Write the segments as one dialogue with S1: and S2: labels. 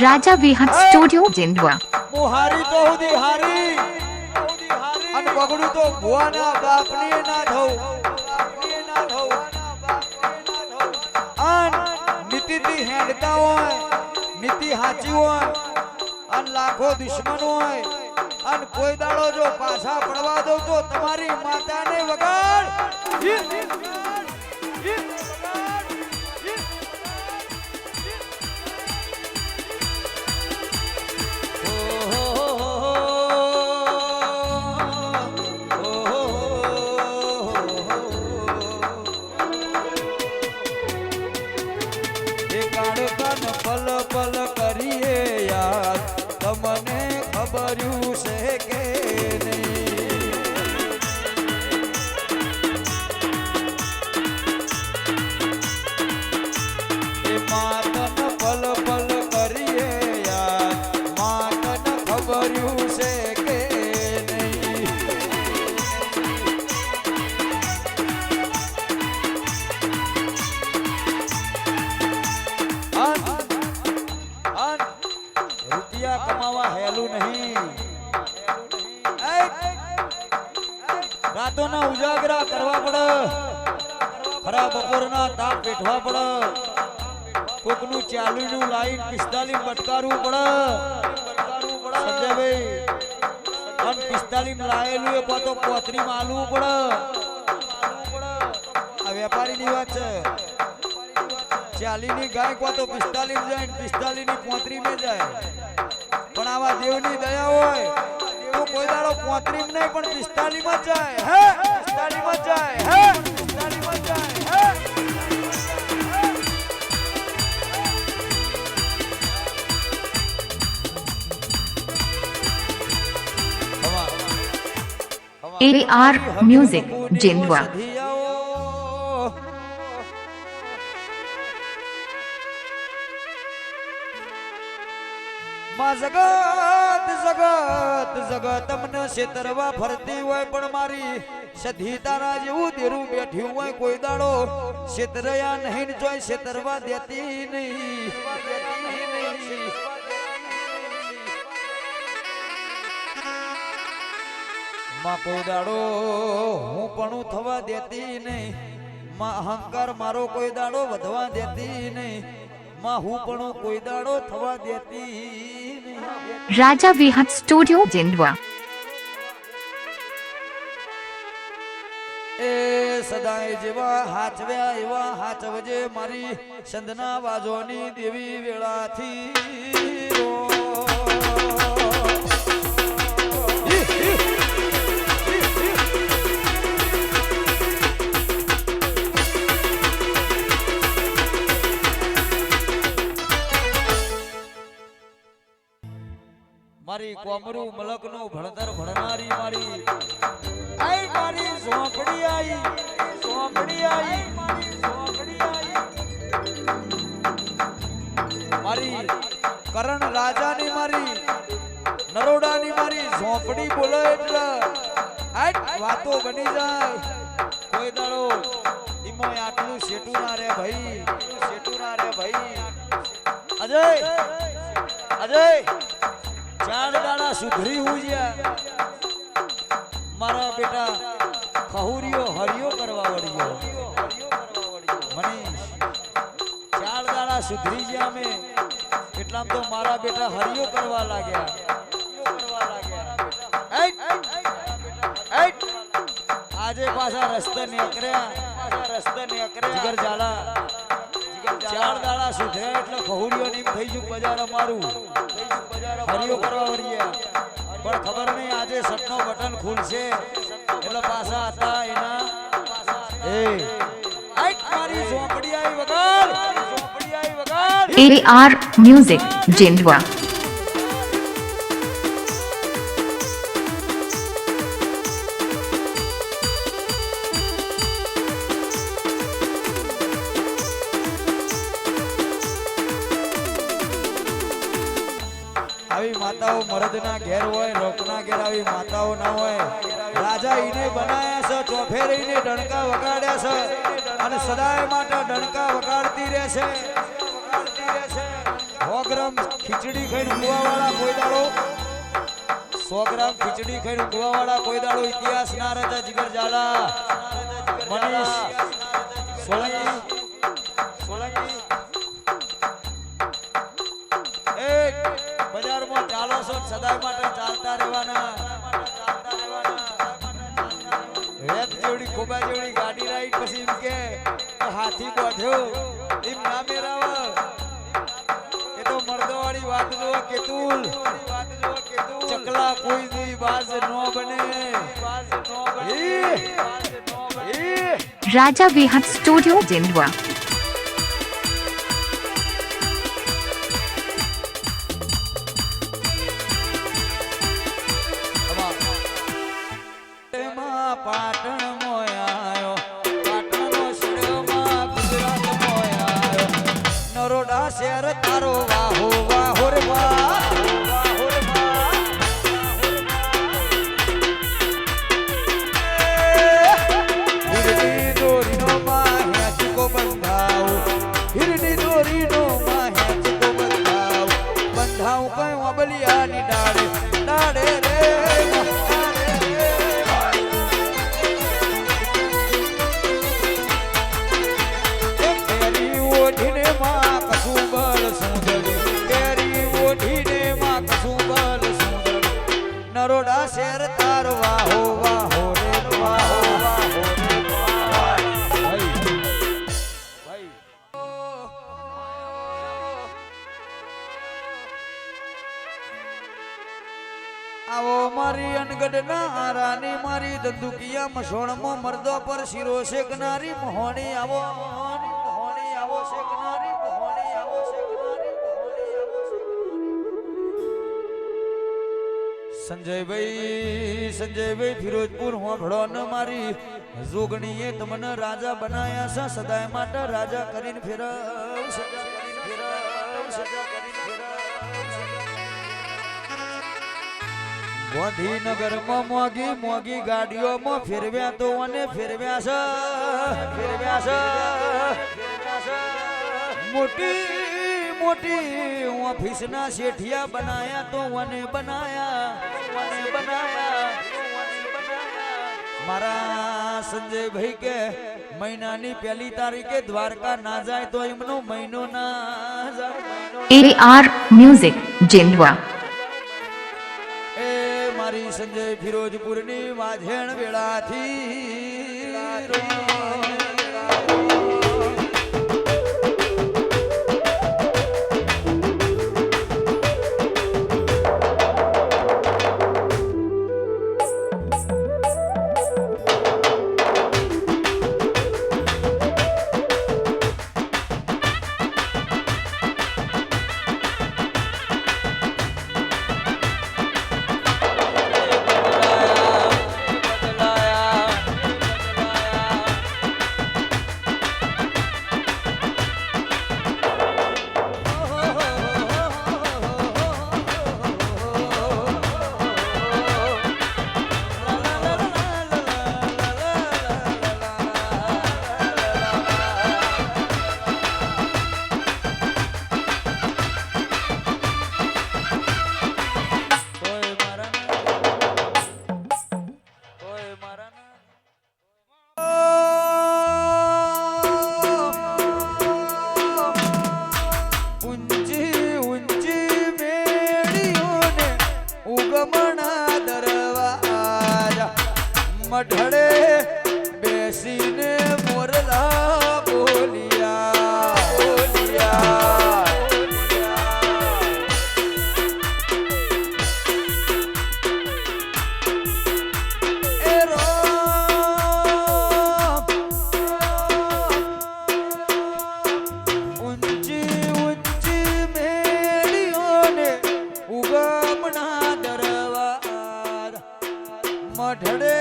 S1: રાજા વિહત studio
S2: હું હારી તો હુદી હારી અને બગડું તો ભુવાના બાપની ના થઉં અન નીતિથી હેડતા હોય નીતિ હાચી હોય અન લાખો દુશ્મન હોય અન કોઈ દાડો જો પાછા પડવા દઉં તો તમારી માતાને વગાડ રાતોના ઉજાગરા કરવા પડે. ખરા બપોરના તાપ પેઠવા પડે. કોકનું ચાલીનું લાઈન પિસ્તાલીસ બટકારવું પડે. સંજયભાઈ ભાઈ અન પિસ્તાલીસ લાયેલું એ તો પોતરી માલવું પડે. આ વેપારીની વાત છે. ચાલીની ગાય કો તો પિસ્તાલીસ જાય ને પિસ્તાલીની પોતરી જાય. પણ આવા દેવની દયા હોય. તો કોઈ દાડો પોતરી નહીં પણ પિસ્તાલીસમાં જાય. હે? પિસ્તાલીસમાં જાય. હે? પિસ્તાલીસમાં જાય. હે?
S1: AR Music, જિંદવા.
S2: માં જગત જગત જગત તમને છેતરવા ફરતી હોય પણ મારી સધી તારા જેવું દેરું બેઠ્યું હોય કોઈ દાડો. છેતરયા નહીં જોઈ છેતરવા દેતી નહીં. માં કોઈ દાડો, હું પણ થવા દેતી નહીં. માં અહંકાર મારો કોઈ દાડો વધવા દેતી નહીં. માં હું પણ કોઈ દાડો થવા દેતી
S1: રાજા વિહત સ્ટુડિયો જિંદવા
S2: એ સદાય જેવા હાચવ્યા એવા હાચવજે મારી સંદના વાજોની દેવી વેળાથી. મારી કોમરું મલકનું ભણતર ભણનારી મારી. આઈ મારી ઝોપડી આઈ. ઝોપડી આઈ. મારી ઝોપડી આઈ. મારી કરણ રાજાની મારી નરોડાની મારી ઝોપડી બોલે એટલે આટ વાતો બની જાય. કોઈ દાડો ઈમોય આટલું શેટું ના રે ભાઈ શેટું ના રે ભાઈ. અજય અજય ચાર દાડા સુધરી હું જ્યાં મારા બેટા ખહુરીઓ હરિયો કરવા વળ્યો. મનીષ ચાર દાડા સુધરી ગયા અમે. એટલામ તો મારા બેટા હરિયો કરવા લાગ્યા! આજે પાછા રસ્તે નીકળ્યા. પાછા રસ્તે નીકળ્યા. જગર ઝાલા. ચાર દાડા સુધર્યા એટલે ખહુરિયો નીમ થઈ ગયું બજાર અમારું. હરિયો કરવા વળ્યા પણ ખબર નહીં આજે સટનો બટન ખુલશે. એટલે પાછા હતા એના. એ. મારી ઝોપડી આવી વગર. ઝોપડી આવી વગર.
S1: AR મ્યુઝિક જિંદવા
S2: મરદના ઘેર હોય રોકના ઘેર આવી માતાઓ ના હોય. રાજા ઈને બનાયા છે, ચોફેર ઈને ડણકા વગાડ્યા છે અને સદાય માટે ડણકા વગાડતી રહે છે. સો ગ્રામ ખીચડી ખાઈને ઊંઘવાવાળા કોઈ દાડો સો ગ્રામ ખીચડી ખાઈને ઊંઘવાવાળા કોઈ દાડો ઇતિહાસ ના રહેતા જીગર ઝાલા. મનીષ સોલંકી જેવડી ખોબા જેવડી ગાડી રાઈડ પછી એમ કે કે હાથી બોધ્યો એમ ના મેરાવ. એ તો મર્દવાળી વાત જો કેતુલ. ચકલા કોઈ દી બાજ નો બને. બાજ નો બને. એ આવો મારી અનગઢ રાની મારી દંદુકિયા મસોણમાં મર્દો પર શિરો શેકનારી, મોહણી આવો મોહણી આવો શેકનારી. સંજયભાઈ સંજયભાઈ ફિરોજપુર હોંભળો ન મારી જોગણીએ તમને રાજા બનાયા છે, સદાય માટે રાજા કરીને ફેરવ સજા કરીને ફેરવ સજા કરીને ફેરવ ગાંધીનગરમાં મોગી મોગી ગાડીઓમાં ફેરવ્યા તો અને ફેરવ્યા છે ફેરવ્યા છે છે. મોટી ઓફિસ ઓફિસના શેઠિયા બનાયા તો વને બનાયા બનાયા. મારા સંજયભાઈ કે મહિનાની પહેલી તારીખે દ્વારકા ના જાય તો એમનો મહિનો ના જાય
S1: AR Music Jindwa.
S2: એ મારી સંજય ફિરોજપુરની વાઝેણ વેળાથી ઉગમણા દરવાજા. મઢડે બેસીને મોરલા બોલિયા બોલિયા. મઢડે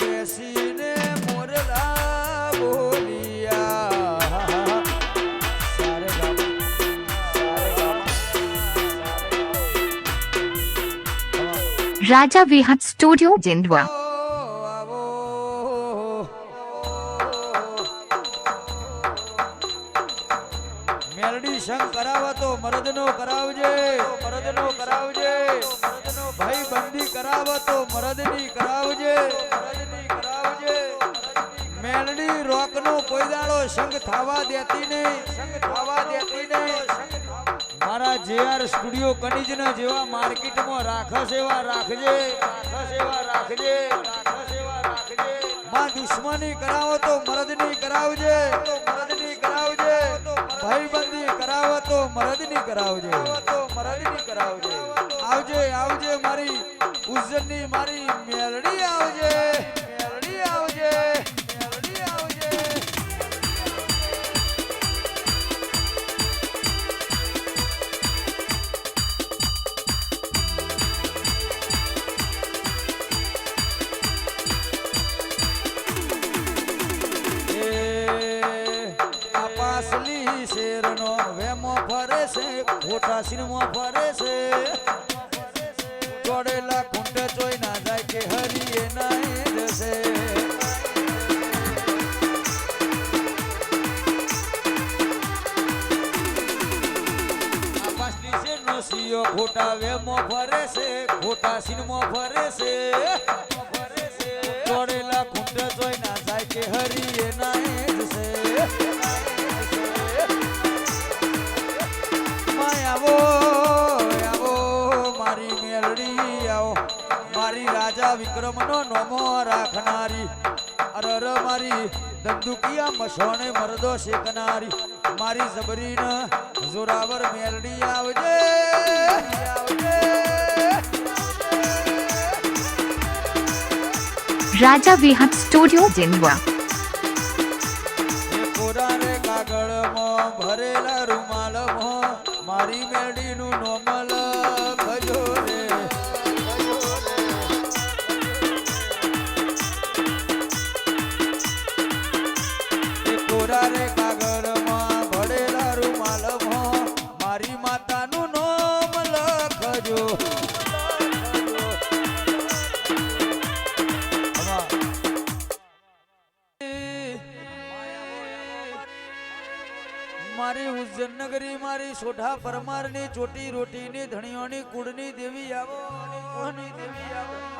S2: બેસીને મોરલા બોલિયા.
S1: રાજા વિહત સ્ટુડિયો જેન્ડવા
S2: આવો મેલડી સંગ કરાવો તો મરદનો કરાવજે. મરદનો કરાવજે. ભાઈ બંદી કરાવ તો મરદની કરાવજે. મરદની કરાવજે મેલડી રોકનો કોઈ દાડો સંગ થાવા દેતી નહીં. સંગ થાવા દેતી નહીં મારા જેઆર સ્ટુડિયો કનીજના જેવા માર્કેટમાં રાખસ એવા રાખજે. રાખસ એવા રાખજે રાખસ એવા રાખજે માં દુશ્મની કરાવો તો મરદની કરાવજે. તો મરદની કરાવજે ભાઈબંધી કરાવો તો મરદની કરાવજે તો મરદની કરાવજે. આવજે આવજે મારી ઉજ્જૈનની મારી મેલડી આવજે. સિયો ખોટા વેમો ફરે છે. ખોટા સિનેમો ફરે છે ચોડેલા કુંડ જોઈ ના જાય કે હરીએ નાય જશે રાજા વિક્રમનો નોમો રાખનારી. અરર મારી દંદુકિયા મસોણે મરદો શેકનારી. મારી જબરીન જોરાવર મેલડી આવજે.
S1: રાજા વિહત સ્ટુડિયો
S2: કાગળમાં ભરેલા રૂમાલમાં મારી મેડીનું નોમ મારી ઉજ્જૈન નગરી મારી સોઢા પરમારની ચોટી રોટીની ધણીઓની કુળની દેવી આવો દેવી આવો.